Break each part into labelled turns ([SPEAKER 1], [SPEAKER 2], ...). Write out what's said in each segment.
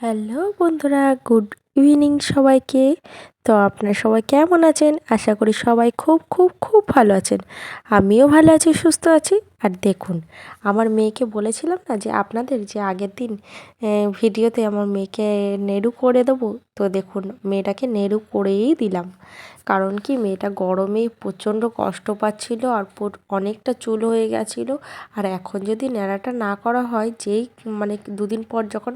[SPEAKER 1] Hello বন্ধুরা good evening সবাইকে। তো আপনারা সবাই কেমন আছেন? আশা করি সবাই খুব খুব খুব ভালো আছেন। আমিও ভালো আছি, সুস্থ আছি। আর দেখুন, আমার মেয়েকে বলেছিলাম না যে আপনাদের যে আগের দিন ভিডিওতে আমার মেয়েকে নেড়ু করে দেবো, তো দেখুন, মেয়েটাকে নেড়ু করেই দিলাম। কারণ কি, মেয়েটা গরমে প্রচণ্ড কষ্ট পাচ্ছিল আর অনেকটা চুল হয়ে গেছিল। আর এখন যদি ন্যাড়াটা না করা হয়, যেই মানে দুদিন পর যখন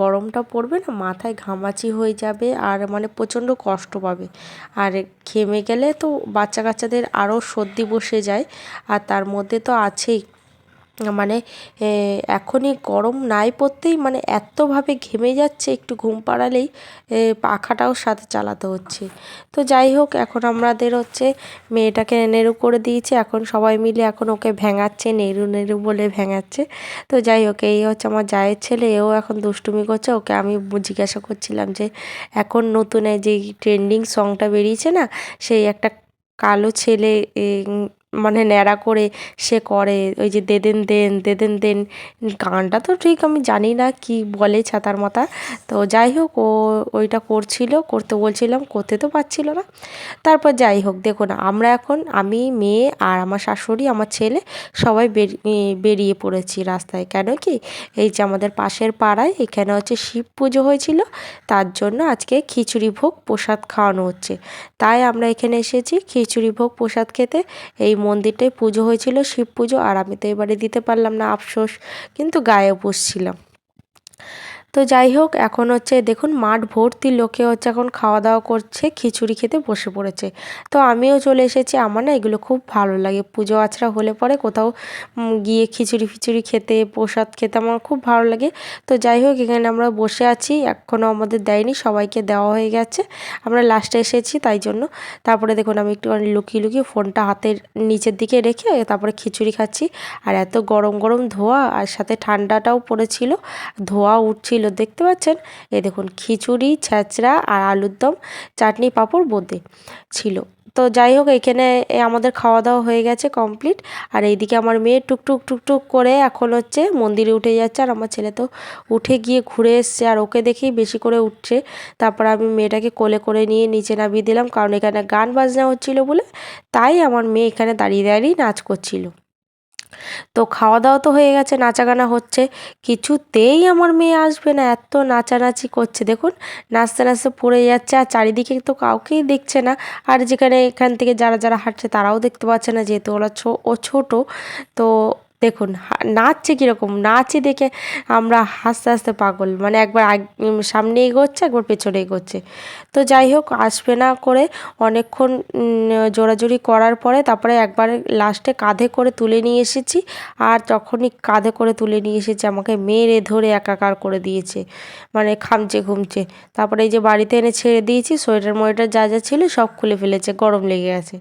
[SPEAKER 1] গরমটা পড়বে না, মাথায় ঘামাচি হয়ে যাবে আর মানে প্রচণ্ড কষ্ট পাবে। আর ঘেমে গেলে তো বাচ্চা কাচ্চাদের আরও সর্দি বসে যায়, আর তার মধ্যে তো আছেই। মানে এখনই গরম নাই পড়তেই মানে এতভাবে ঘেমে যাচ্ছে, একটু ঘুম পাড়ালেই পাখাটাও সাথে চালাতে হচ্ছে। তো যাই হোক, এখন আমাদের হচ্ছে মেয়েটাকে নেড়ু করে দিয়েছে, এখন সবাই মিলে এখন ওকে ভেঙাচ্ছে, নেড়ু নেড়ু বলে ভেঙাচ্ছে। তো যাই হোক, এই হচ্ছে আমার জায়ের ছেলে, এও এখন দুষ্টুমি করছে, ওকে আমি জিজ্ঞাসা করছিলাম যে, এখন নতুন যেই ট্রেন্ডিং সংটা বেরিয়েছে না, সেই একটা কালো ছেলে মানে ন্যাড়া করে সে করে, ওই যে দেদেন দেন দেদেন দেন গানটা তো ঠিক আমি জানি না কি বলে ছাতার মাথা। তো যাই হোক, ও ওইটা করছিল, করতে বলছিলাম, করতে তো পারছিল না। তারপর যাই হোক, দেখুন, আমরা এখন, আমি, মেয়ে আর আমার শাশুড়ি, আমার ছেলে সবাই বেরিয়ে পড়েছি রাস্তায়। কেন কি? এই যে আমাদের পাশের পাড়ায়, এখানে হচ্ছে শিব পুজো হয়েছিল। তার জন্য আজকে খিচুড়ি ভোগ প্রসাদ খাওয়ানো হচ্ছে। তাই আমরা এখানে এসেছি খিচুড়ি ভোগ প্রসাদ খেতে। এই মন্দিরটায় পুজো হয়েছিল, শিব পুজো, আর আমি তো এবারে দিতে পারলাম না, আফসোস। কিন্তু গায়ে বসছিলাম। তো যাই হোক, এখন হচ্ছে দেখুন, মাঠ ভর্তি লোকে হচ্ছে এখন খাওয়া দাওয়া করছে, খিচুড়ি খেতে বসে পড়েছে। তো আমিও চলে এসেছি, আমার না এগুলো খুব ভালো লাগে। পুজো আচড়া হলে পরে কোথাও গিয়ে খিচুড়ি ফিচুড়ি খেতে, প্রসাদ খেতে আমার খুব ভালো লাগে। তো যাই হোক, এখানে আমরা বসে আছি এখনও আমাদের দেয়নি, সবাইকে দেওয়া হয়ে গেছে। আমরা লাস্টে এসেছি, তাই জন্য। তারপরে দেখুন, আমি একটুখানি লুকিয়ে লুকিয়ে ফোনটা হাতের নিচের দিকে রেখে তারপরে খিচুড়ি খাচ্ছি। আর এত গরম গরম ধোয়া, আর সাথে ঠান্ডাটাও পড়েছিল। ধোয়া উঠছিল ছিল, দেখতে পাচ্ছেন? এই দেখুন, খিচুড়ি ছ্যাঁচড়া আর আলুর দম, চাটনি পাঁপড়, বোঁদে ছিল। তো যাই হোক, এখানে আমাদের খাওয়া দাওয়া হয়ে গেছে কমপ্লিট। আর এইদিকে আমার মেয়ে টুকটুক টুকটুক করে এখন হচ্ছে মন্দিরে উঠে যাচ্ছে। আর আমার ছেলে তো উঠে গিয়ে ঘুরে এসছে, আর ওকে দেখেই বেশি করে উঠছে। তারপর আমি মেয়েটাকে কোলে করে নিয়ে নিচে নামিয়ে দিলাম, কারণ এখানে গান বাজনা হচ্ছিল বলে, তাই আমার মেয়ে এখানে দাঁড়িয়ে দাঁড়িয়ে নাচ করছিল। তো খাওয়া দাওয়া তো হয়ে গেছে, নাচাগানা হচ্ছে। কিছুতেই আমার মেয়ে আসবে না, এত নাচানাচি করছে। দেখুন, নাচতে নাচতে পড়ে যাচ্ছে আর চারিদিকে তো কাউকেই দেখছে না। আর যেখানে এখান থেকে যারা যারা হাঁটছে তারাও দেখতে পাচ্ছে না, যেহেতু ওরা ছো, ও ছোটো। তো দেখুন নাচছে কীরকম? নাচে দেখে আমরা হাসতে হাসতে পাগল। মানে একবার সামনে এগোচ্ছে, একবার পেছনে এগোচ্ছে। তো যাই হোক, আসবে না করে অনেকক্ষণ জোরাজুরি করার পরে তারপরে একবার লাস্টে কাঁধে করে তুলে নিয়ে এসেছি। আর তখনই কাঁধে করে তুলে নিয়ে এসেছি, আমাকে মেরে ধরে একাকার করে দিয়েছে। মানে খামচে ঘুমচে। তারপরে এই যে বাড়িতে এনে ছেড়ে দিয়েছি, সোয়েটার মোয়েটার যা যা ছিল সব খুলে ফেলেছে, গরম লেগে গেছে।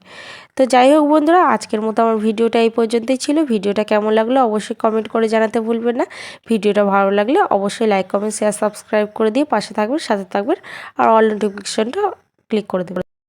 [SPEAKER 1] তো যাই হোক বন্ধুরা, আজকের মতো আমার ভিডিওটা এই পর্যন্তই ছিল। ভিডিওটা কেমন লাগল অবশ্যই কমেন্ট করে জানাতে ভুলবেন না। ভিডিওটা ভালো লাগলে অবশ্যই লাইক কমেন্ট শেয়ার সাবস্ক্রাইব করে দিয়ে পাশে থাকবেন, সাথে থাকবেন। আর অল নোটিফিকেশনটা ক্লিক করে দেবেন।